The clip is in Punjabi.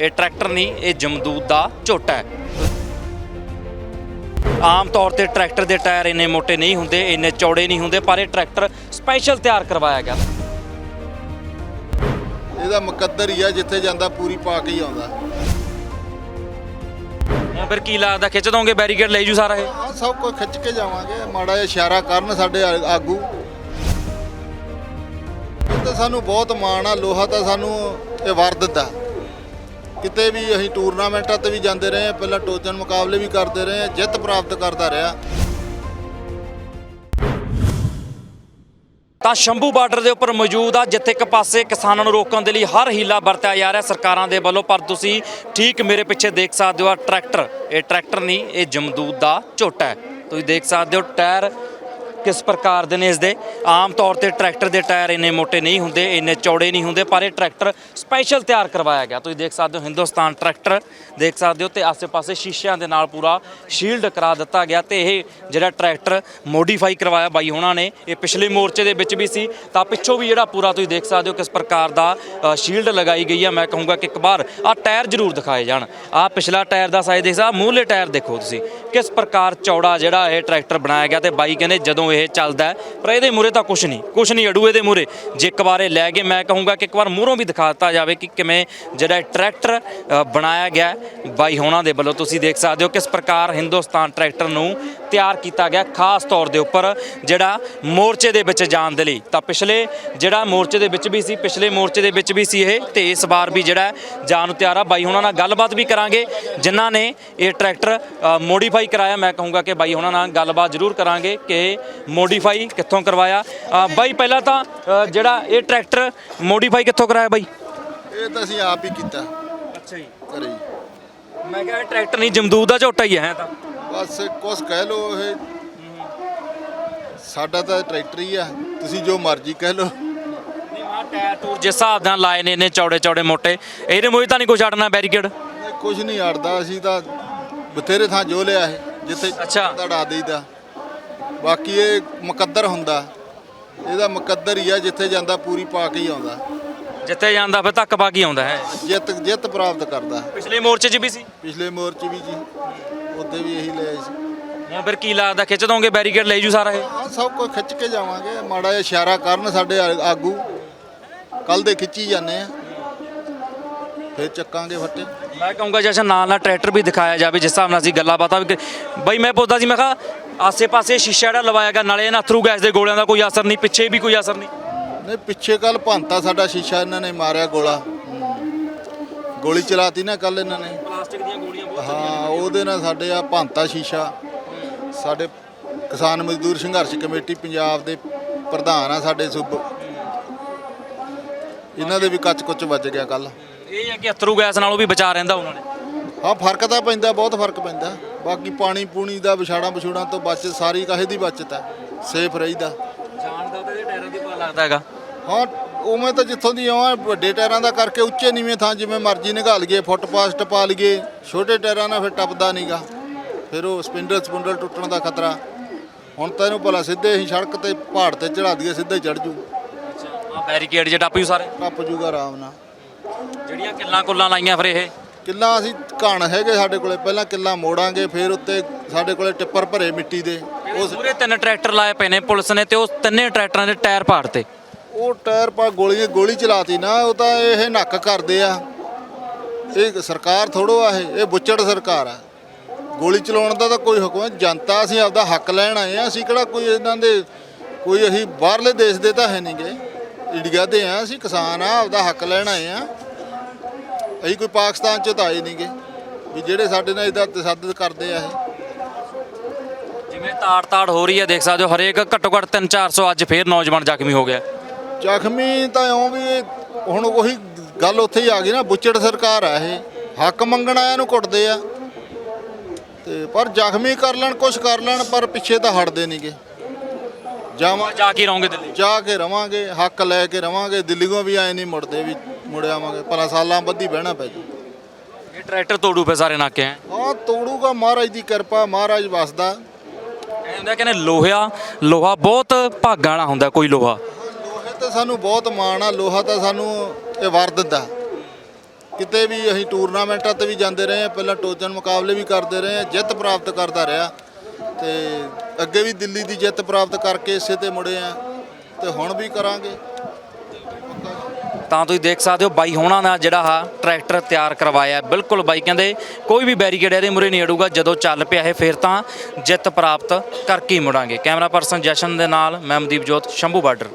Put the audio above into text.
ਇਹ ਟਰੈਕਟਰ ਨਹੀਂ ਇਹ ਜਮਦੂਦ ਦਾ ਝੋਟਾ ਹੈ। ਆਮ ਤੌਰ ਤੇ ਟਰੈਕਟਰ ਦੇ ਟਾਇਰ ਇੰਨੇ ਮੋٹے ਨਹੀਂ ਹੁੰਦੇ ਇੰਨੇ ਚੌੜੇ ਨਹੀਂ ਹੁੰਦੇ ਪਰ ਇਹ ਟਰੈਕਟਰ ਸਪੈਸ਼ਲ ਤਿਆਰ ਕਰਵਾਇਆ ਗਿਆ। ਇਹਦਾ ਮੁਕੱਦਰ ਹੀ ਆ ਜਿੱਥੇ ਜਾਂਦਾ ਪੂਰੀ ਪਾ ਕੇ ਹੀ ਆਉਂਦਾ। ਹੁਣ ਫਿਰ ਕੀ ਲੱਗਦਾ ਖਿੱਚ ਦੋਗੇ ਬੈਰੀਕੇਡ ਲੈ ਜੂ ਸਾਰਾ ਇਹ? ਸਭ ਕੁਝ ਖਿੱਚ ਕੇ ਜਾਵਾਂਗੇ ਮਾੜਾ ਜਿਹਾ ਇਸ਼ਾਰਾ ਕਰਨ ਸਾਡੇ ਆ- ਆਗੂ। ਇਹ ਤਾਂ ਸਾਨੂੰ ਬਹੁਤ ਮਾਣ ਆ ਲੋਹਾ ਤਾਂ ਸਾਨੂੰ ਇਹ ਵਰ ਦਿੰਦਾ। ਕਿਤੇ ਵੀ ਅਸੀਂ ਟੂਰਨਾਮੈਂਟਾਂ ਤੇ ਵੀ ਜਾਂਦੇ ਰਹੇ ਆ ਪਹਿਲਾਂ ਟੋਚਨ ਮੁਕਾਬਲੇ ਵੀ ਕਰਦੇ ਰਹੇ ਆ ਜਿੱਤ ਪ੍ਰਾਪਤ ਕਰਦਾ ਰਿਹਾ। ਤਾਂ ਸ਼ੰਭੂ ਬਾਰਡਰ ਦੇ ਉੱਪਰ ਮੌਜੂਦ ਆ, ਜਿੱਥੇ ਇੱਕ ਪਾਸੇ ਕਿਸਾਨਾਂ ਨੂੰ ਰੋਕਣ ਦੇ ਲਈ ਹਰ ਹੀਲਾ ਵਰਤਿਆ ਜਾ ਰਿਹਾ ਸਰਕਾਰਾਂ ਦੇ ਵੱਲੋਂ, ਪਰ ਤੁਸੀਂ ਠੀਕ ਮੇਰੇ ਪਿੱਛੇ ਦੇਖ ਸਕਦੇ ਹੋ ਆ ਟਰੈਕਟਰ। ਇਹ ਟਰੈਕਟਰ ਨਹੀਂ, ਇਹ ਜਮਦੂਦ ਦਾ ਝੋਟਾ ਹੈ। ਤੁਸੀਂ ਦੇਖ ਸਕਦੇ ਹੋ ਟਾਇਰ ਕਿਸ ਪ੍ਰਕਾਰ ਦੇ ਨੇ ਇਸ ਦੇ? ਆਮ ਤੌਰ ਤੇ ਟਰੈਕਟਰ ਦੇ ਟਾਇਰ ਇੰਨੇ ਮੋਟੇ ਨਹੀਂ ਹੁੰਦੇ, ਇੰਨੇ ਚੌੜੇ ਨਹੀਂ ਹੁੰਦੇ, ਪਰ ਇਹ ਟਰੈਕਟਰ ਸਪੈਸ਼ਲ ਤਿਆਰ ਕਰਵਾਇਆ ਗਿਆ। ਤੁਸੀਂ ਦੇਖ ਸਕਦੇ ਹੋ ਹਿੰਦੁਸਤਾਨ ਟਰੈਕਟਰ, ਦੇਖ ਸਕਦੇ ਹੋ ਤੇ ਆਸੇ-ਪਾਸੇ ਸ਼ੀਸ਼ਿਆਂ ਦੇ ਨਾਲ ਪੂਰਾ ਸ਼ੀਲਡ ਕਰਾ ਦਿੱਤਾ ਗਿਆ ਤੇ ਇਹ ਜਿਹੜਾ ਟਰੈਕਟਰ ਮੋਡੀਫਾਈ ਕਰਵਾਇਆ ਬਾਈ ਉਹਨਾਂ ਨੇ, ਇਹ ਪਿਛਲੇ ਮੋਰਚੇ ਦੇ ਵਿੱਚ ਵੀ ਸੀ। ਤਾਂ ਪਿੱਛੋਂ ਵੀ ਜਿਹੜਾ ਪੂਰਾ ਤੁਸੀਂ ਦੇਖ ਸਕਦੇ ਹੋ ਕਿਸ ਪ੍ਰਕਾਰ ਦਾ ਸ਼ੀਲਡ ਲਗਾਈ ਗਈ ਆ। ਮੈਂ ਕਹੂੰਗਾ ਕਿ ਇੱਕ ਵਾਰ ਆ ਟਾਇਰ ਜ਼ਰੂਰ ਦਿਖਾਏ ਜਾਣ। ਆ ਪਿਛਲਾ ਟਾਇਰ ਦਾ ਸਾਈਜ਼ ਦੇਖ ਮੂਹਲੇ ਟਾਇਰ ਦੇਖੋ ਤੁਸੀਂ। ਕਿਸ ਪ੍ਰਕਾਰ ਚੌੜਾ ਜਿਹੜਾ ਇਹ ਟਰੈਕਟਰ ਬਣਾਇਆ ਗਿਆ ਤੇ ਬਾਈ ਕਹਿੰਦੇ ਜਦੋਂ ਇਹ ਚੱਲਦਾ ਪਰ ਇਹਦੇ ਮੂਰੇ ਤਾਂ ਕੁਝ ਨਹੀਂ ਕੁਝ ਨਹੀਂ ਅੜੂ ਇਹਦੇ ਮੂਰੇ ਜੇ ਇੱਕ ਵਾਰ ਇਹ ਲੈ ਕੇ ਮੈਂ ਕਹੂੰਗਾ ਕਿ ਇੱਕ ਵਾਰ ਮੂਹਰੋਂ ਵੀ ਦਿਖਾ ਦਿੱਤਾ ਜਾਵੇ ਕਿ ਕਿਵੇਂ ਜਿਹੜਾ ਟਰੈਕਟਰ ਬਣਾਇਆ ਗਿਆ ਬਾਈ ਹੋਣਾ ਦੇ ਵੱਲੋਂ ਤੁਸੀਂ ਦੇਖ ਸਕਦੇ ਹੋ ਕਿਸ ਪ੍ਰਕਾਰ ਹਿੰਦੁਸਤਾਨ ਟਰੈਕਟਰ ਨੂੰ ਤਿਆਰ ਕੀਤਾ ਗਿਆ ਖਾਸ ਤੌਰ ਦੇ ਉੱਪਰ ਜਿਹੜਾ ਮੋਰਚੇ ਦੇ ਵਿੱਚ ਜਾਣ ਦੇ ਲਈ। ਤਾਂ ਪਿਛਲੇ ਜਿਹੜਾ ਮੋਰਚੇ ਦੇ ਵਿੱਚ ਵੀ ਸੀ ਪਿਛਲੇ ਮੋਰਚੇ ਦੇ ਵਿੱਚ ਵੀ ਸੀ ਇਹ ਤੇ ਇਸ ਵਾਰ ਵੀ ਜਿਹੜਾ ਜਾਣ ਨੂੰ ਤਿਆਰ ਆ। ਬਾਈ ਹੋਣਾ ਨਾਲ ਗੱਲਬਾਤ ਵੀ ਕਰਾਂਗੇ। ਜਿਨ੍ਹਾਂ ਨੇ ਇਹ ਟਰੈਕਟਰ ਮੋਡੀਫਾਈ ਕਰਾਇਆ ਮੈਂ ਕਹੂੰਗਾ ਕਿ ਬਾਈ ਹੋਣਾ ਨਾਲ ਗੱਲਬਾਤ ਜ਼ਰੂਰ ਕਰਾਂਗੇ ਕਿ ਮੋਡੀਫਾਈ ਕਿੱਥੋਂ ਕਰਵਾਇਆ। ਬਾਈ ਪਹਿਲਾਂ ਤਾਂ ਜਿਹੜਾ ਇਹ ਟਰੈਕਟਰ ਮੋਡੀਫਾਈ ਕਿੱਥੋਂ ਕਰਾਇਆ ਬਾਈ? ਇਹ ਤਾਂ ਅਸੀਂ ਆਪ ਹੀ ਕੀਤਾ। ਅੱਛਾ ਜੀ। ਹੀ। ਮੈਂ ਕਿਹਾ ਇਹ ਟਰੈਕਟਰ ਨਹੀਂ ਜਮਦੂਦ ਦਾ ਝੋਟਾ ਹੀ ਹੈ ਤਾਂ। ਬਸ ਕੁਛ ਕਹਿ ਲੋ ਇਹ। ਸਾਡਾ ਤਾਂ ਟਰੈਕਟਰ ਹੀ ਆ। ਤੁਸੀਂ ਜੋ ਮਰਜ਼ੀ ਕਹਿ ਲੋ ਨਹੀਂ ਮਾ ਟਾਇਰ ਟੂਰ ਜਿਸ ਹਿਸਾਬ ਨਾਲ ਲਾਏ ਨੇ ਇਹਨੇ ਚੌੜੇ ਚੌੜੇ ਮੋٹے ਇਹਦੇ ਮੂਹਰੇ ਤਾਂ ਨਹੀਂ ਕੋਈ ਛੱਡਣਾ ਬੈਰੀਕੇਡ? ਕੁਝ ਨਹੀਂ ਅੜਦਾ ਅਸੀਂ ਤਾਂ ਬਥੇਰੇ ਥਾਂ ਜੋ ਲਿਆ ਇਹ ਜਿੱਥੇ ਅੱਛਾ। ਦੇਈਦਾ। ਬਾਕੀ ਇਹ ਮੁਕੱਦਰ ਹੁੰਦਾ। ਇਹਦਾ ਮੁਕੱਦਰ ਹੀ ਆ ਜਿੱਥੇ ਜਾਂਦਾ ਪੂਰੀ ਪਾ ਕੇ ਹੀ ਆਉਂਦਾ। ਜਿੱਥੇ ਜਾਂਦਾ ਫਿਰ ਧੱਕ ਪਾ ਕੇ ਆਉਂਦਾ ਹੈ। ਜਿੱਤ ਜਿੱਤ ਪ੍ਰਾਪਤ ਕਰਦਾ। ਪਿਛਲੇ ਮੋਰਚੇ 'ਚ ਵੀ ਸੀ? ਪਿਛਲੇ ਮੋਰਚੇ ਵੀ ਜੀ। ਉੱਥੇ ਵੀ ਇਹੀ ਲਿਆ ਸੀ। ਹੁਣ ਫਿਰ ਕੀ ਲੱਗਦਾ ਖਿੱਚ ਦੋਗੇ ਬੈਰੀਕੇਡ ਲੈ ਜੂ ਸਾਰਾ ਇਹ? ਸਭ ਕੁਝ ਖਿੱਚ ਕੇ ਜਾਵਾਂਗੇ। ਮਾੜਾ ਜਿਹਾ ਇਸ਼ਾਰਾ ਕਰਨ ਸਾਡੇ ਆ- ਆਗੂ। ਕੱਲ ਦੇ ਖਿੱਚੀ ਜਾਂਦੇ ਆ। ਫਿਰ ਚੱਕਾਂਗੇ ਫੱਟੇ। ਮੈਂ ਕਹੂੰਗਾ ਜਸ਼ਨ ਨਾਲ ਨਾਲ ਟਰੈਕਟਰ ਵੀ ਦਿਖਾਇਆ ਜਾਵੇ ਜਿਸ ਹਿਸਾਬ ਨਾਲ ਅਸੀਂ ਗੱਲਾਂ ਬਾਤਾਂ ਵੀ ਕਰ- ਬਈ ਮੈਂ ਪੁੱਛਦਾ ਸੀ ਮੈਂ ਕਿਹਾ ਆਸੇ-ਪਾਸੇ ਸ਼ੀਸ਼ਾ ਜਿਹੜਾ ਲਵਾਇਆ ਗਿਆ ਨਾਲੇ ਇਹਨਾਂ ਅਥਰੂ ਗੈਸ ਦੇ ਗੋਲਿਆਂ ਦਾ ਕੋਈ ਅਸਰ ਨਹੀਂ ਪਿੱਛੇ ਵੀ ਕੋਈ ਅਸਰ ਨਹੀਂ। ਨਹੀਂ ਪਿੱਛੇ ਕੱਲ ਭੰਤਾ ਸਾਡਾ ਸ਼ੀਸ਼ਾ ਇਹਨਾਂ ਨੇ ਮਾਰਿਆ ਗੋਲਾ। ਗੋਲੀ ਚਲਾਤੀ ਨਾ ਕੱਲ ਇਹਨਾਂ ਨੇ। ਪਲਾਸਟਿਕ ਦੀਆਂ ਗੋਲੀਆਂ ਹਾਂ ਉਹਦੇ ਨਾਲ ਸਾਡੇ ਆ ਭੰਤਾ ਸ਼ੀਸ਼ਾ। ਸਾਡੇ ਕਿਸਾਨ ਮਜ਼ਦੂਰ ਸੰਘਰਸ਼ ਕਮੇਟੀ ਪੰਜਾਬ ਦੇ ਪ੍ਰਧਾਨ ਆ ਸਾਡੇ ਸੂਬ। ਇਹਨਾਂ ਦੇ ਵੀ ਕੱਚ ਕੁੱਚ ਵੱਜ ਗਿਆ ਕੱਲ। ਇਹ ਹੈ ਕਿ ਅਥਰੂ ਗੈਸ ਨਾਲੋਂ ਵੀ ਬਚਾ ਰਹਿੰਦਾ ਉਹਨਾਂ ਨੇ। ਹਾਂ ਫ਼ਰਕ ਤਾਂ ਪੈਂਦਾ ਬਹੁਤ ਫ਼ਰਕ ਪੈਂਦਾ। ਬਾਕੀ ਪਾਣੀ ਪੂਣੀ ਦਾ ਵਿਛਾੜਾਂ ਵਿਛੂੜਾਂ ਤੋਂ ਬਚ ਸਾਰੀ ਕਾਹੇ ਦੀ ਬਚਤ ਹੈ? ਸੇਫ ਰਹੀਦਾ। ਜਾਣ ਦਾ ਤਾਂ ਟਾਇਰਾਂ ਦੀ ਪਤਾ ਲੱਗਦਾ ਹੈਗਾ। ਹਾਂ ਉਵੇਂ ਤਾਂ ਜਿੱਥੋਂ ਦੀ ਆਵਾਂ ਵੱਡੇ ਟਾਇਰਾਂ ਦਾ ਕਰਕੇ ਉੱਚੇ ਨੀਵੇਂ ਥਾਂ ਜਿਵੇਂ ਮਰਜ਼ੀ ਨਿਕਾਲ ਗਏ ਫੁੱਟ ਪਾਸਟ ਪਾ ਲਈਏ ਛੋਟੇ ਟਾਇਰਾਂ ਨਾਲ ਫਿਰ ਟੱਪਦਾ ਨਹੀਂਗਾ ਫਿਰ ਉਹ ਸਪਿੰਡਲ ਸਪੁੰਡਲ ਟੁੱਟਣ ਦਾ ਖਤਰਾ। ਹੁਣ ਤਾਂ ਇਹਨੂੰ ਭਲਾ ਸਿੱਧੇ ਹੀ ਸੜਕ ਤੇ ਪਹਾੜ ਤੇ ਚੜਾ ਦਈਏ ਸਿੱਧੇ ਚੜ ਜੂ। ਆ ਬੈਰੀਕੇਡ ਜੇ ਟੱਪ ਜੂ ਸਾਰੇ? ਟੱਪ ਜੂਗਾ ਆਰਾਮ ਨਾਲ। ਜਿਹੜੀਆਂ ਕਿੱਲਾਂ ਕੁੱਲਾਂ ਲਾਈਆਂ ਫਿਰ ਇਹ? ਕਿੱਲਾ ਅਸੀਂ ਘਣ ਹੈਗੇ ਸਾਡੇ ਕੋਲੇ ਪਹਿਲਾਂ ਕਿੱਲਾ ਮੋੜਾਂਗੇ ਫਿਰ ਉੱਤੇ ਸਾਡੇ ਕੋਲੇ ਟਿੱਪਰ ਭਰੇ ਮਿੱਟੀ ਦੇ। ਉਸ ਪੂਰੇ ਤਿੰਨ ਟਰੈਕਟਰ ਲਾਏ ਪਏ ਨੇ ਪੁਲਿਸ ਨੇ ਤੇ ਉਹ ਤਿੰਨੇ ਟਰੈਕਟਰਾਂ ਦੇ ਟਾਇਰ ਪਾੜਤੇ ਉਹ ਟਾਇਰ ਪਾ ਗੋਲੀ ਗੋਲੀ ਚਲਾਤੀ ਨਾ, ਉਹ ਤਾਂ ਇਹ ਨੱਕ ਕਰਦੇ ਆ। ਇਹ ਸਰਕਾਰ ਥੋੜੋ ਆ ਇਹ ਇਹ ਬੁੱਚੜ ਸਰਕਾਰ ਆ। ਗੋਲੀ ਚਲਾਉਣ ਦਾ ਤਾਂ ਕੋਈ ਹੁਕਮ ਨਹੀਂ, ਜਨਤਾ ਅਸੀਂ ਆਪਦਾ ਹੱਕ ਲੈਣ ਆਏ ਆ, ਅਸੀਂ ਕਿਹੜਾ ਕੋਈ ਇਹਨਾਂ ਦੇ, ਕੋਈ ਅਸੀਂ ਬਾਹਰਲੇ ਦੇਸ਼ ਦੇ ਤਾਂ ਹੈ ਨਹੀਂਗੇ ਇੰਡੀਆ ਦੇ ਆ, ਅਸੀਂ ਕਿਸਾਨ ਆ, ਆਪਦਾ ਹੱਕ ਲੈਣ ਆਏ ਆ। ਅਸੀਂ ਕੋਈ ਪਾਕਿਸਤਾਨ ਚ ਤਾਂ ਆਏ ਨਹੀਂਗੇ ਵੀ ਜਿਹੜੇ ਸਾਡੇ ਨਾਲ ਇਹਦਾ ਤਸੱਦਦ ਕਰਦੇ ਆ ਇਹ। ਜਿਵੇਂ ਤਾੜ-ਤਾੜ ਹੋ ਰਹੀ ਹੈ ਦੇਖ ਸਕਦੇ ਹੋ, ਹਰੇਕ ਘੱਟੋ ਘੱਟ 3-400 ਅੱਜ ਫੇਰ ਨੌਜਵਾਨ ਜ਼ਖਮੀ ਹੋ ਗਿਆ। ਜ਼ਖਮੀ ਤਾਂ ਇਉਂ ਵੀ ਹੁਣ ਉਹੀ ਗੱਲ ਉੱਥੇ ਹੀ ਆ ਗਈ ਨਾ ਬੁੱਚੜ ਸਰਕਾਰ ਆ ਇਹ। ਹੱਕ ਮੰਗਣ ਆਇਆਂ ਨੂੰ ਕੁੱਟਦੇ ਆ। ਤੇ ਪਰ ਜ਼ਖਮੀ ਕਰ ਲੈਣ ਕੁਛ ਕਰ ਲੈਣ ਪਰ ਪਿੱਛੇ ਤਾਂ ਹਟਦੇ ਨਹੀਂਗੇ ਜਾਵਾਂ ਜਾ ਕੇ ਰਹੋਗੇ ਦਿੱਲੀ? ਜਾ ਕੇ ਰਵਾਂਗੇ ਹੱਕ ਲੈ ਕੇ ਰਵਾਂਗੇ। ਦਿੱਲੀੋਂ ਵੀ ਆਏ ਨਹੀਂ ਮੁੜਦੇ ਵੀ ਮੁੜ ਆਵਾਂਗੇ। ਭਲਾ ਸਾਲਾਂ ਬੱਧੀ ਬਹਿਣਾ ਪੈ ਜੂ। ਇਹ ਟਰੈਕਟਰ ਤੋੜੂ ਪਏ ਸਾਰੇ ਨਾਕੇ ਐ ਹਾਂ ਤੋੜੂਗਾ ਮਹਾਰਾਜ ਦੀ ਕਿਰਪਾ ਮਹਾਰਾਜ ਵਸਦਾ। ਇਹ ਹੁੰਦਾ ਕਹਿੰਦੇ ਲੋਹਾ ਲੋਹਾ ਬਹੁਤ ਭਾਗਾਂ ਵਾਲਾ ਹੁੰਦਾ ਕੋਈ ਲੋਹੇ। ਤੇ ਸਾਨੂੰ ਬਹੁਤ ਮਾਣ ਆ, ਲੋਹਾ ਤਾਂ ਸਾਨੂੰ ਇਹ ਵਰ ਦਿੰਦਾ। ਕਿਤੇ ਵੀ ਅਸੀਂ ਟੂਰਨਾਮੈਂਟਾਂ ਤੇ ਵੀ ਜਾਂਦੇ ਰਹੇ ਹਾਂ ਪਹਿਲਾਂ ਟੋਜਨ ਮੁਕਾਬਲੇ ਵੀ ਕਰਦੇ ਰਹੇ ਹਾਂ ਜਿੱਤ ਪ੍ਰਾਪਤ ਕਰਦਾ ਰਿਹਾ। ਤੇ ਅੱਗੇ ਵੀ ਦਿੱਲੀ ਦੀ ਜਿੱਤ ਪ੍ਰਾਪਤ ਕਰਕੇ ਇਸੇ ਤੇ ਮੁੜੇ ਆ, ਤੇ ਹੁਣ ਵੀ ਕਰਾਂਗੇ। ਤਾਂ ਤੁਸੀਂ ਦੇਖ ਸਕਦੇ ਹੋ ਬਾਈ ਹੋਣਾ ਦਾ ਜਿਹੜਾ ਆ ਟਰੈਕਟਰ ਤਿਆਰ ਕਰਵਾਇਆ ਬਿਲਕੁਲ ਬਾਈ ਕਹਿੰਦੇ ਕੋਈ ਵੀ ਬੈਰੀਕੇਡ ਇਹਦੇ ਮੂਰੇ ਨਹੀਂ ਅੜੂਗਾ, ਜਦੋਂ ਚੱਲ ਪਿਆ ਇਹ, ਫਿਰ ਤਾਂ ਜਿੱਤ ਪ੍ਰਾਪਤ ਕਰਕੇ ਹੀ ਮੁੜਾਂਗੇ। ਕੈਮਰਾ ਪਰਸਨ ਜਸ਼ਨ ਦੇ ਨਾਲ, ਮੈਂ ਮਨਦੀਪ ਜੋਤ, ਸ਼ੰਭੂ ਬਾਰਡਰ।